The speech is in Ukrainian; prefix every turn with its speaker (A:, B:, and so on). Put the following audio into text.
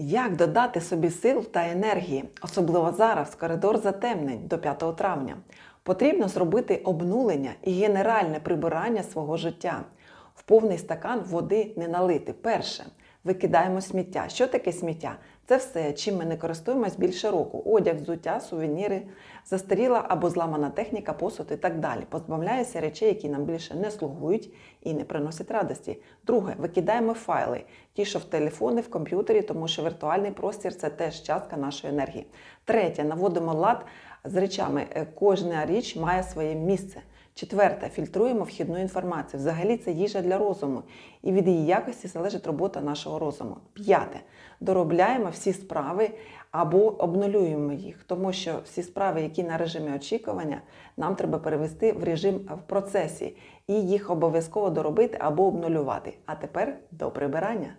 A: Як додати собі сил та енергії, особливо зараз, коридор затемнень до 5 травня? Потрібно зробити обнулення і генеральне прибирання свого життя. В повний стакан води не налити. Перше. Викидаємо сміття. Що таке сміття? Це все, чим ми не користуємось більше року: одяг, взуття, сувеніри, застаріла або зламана техніка, посуд і так далі. Позбавляємося речей, які нам більше не слугують і не приносять радості. Друге, викидаємо файли, ті, що в телефони, в комп'ютері, тому що віртуальний простір це теж частка нашої енергії. Третє, наводимо лад з речами. Е, Кожна річ має своє місце. Четверте, фільтруємо вхідну інформацію. Взагалі це їжа для розуму, і від її якості залежить робота нашого розуму. П'яте, доробляємо всі справи або обнулюємо їх, тому що всі справи, які на режимі очікування, нам треба перевести в режим в процесі і їх обов'язково доробити або обнулювати. А тепер до прибирання.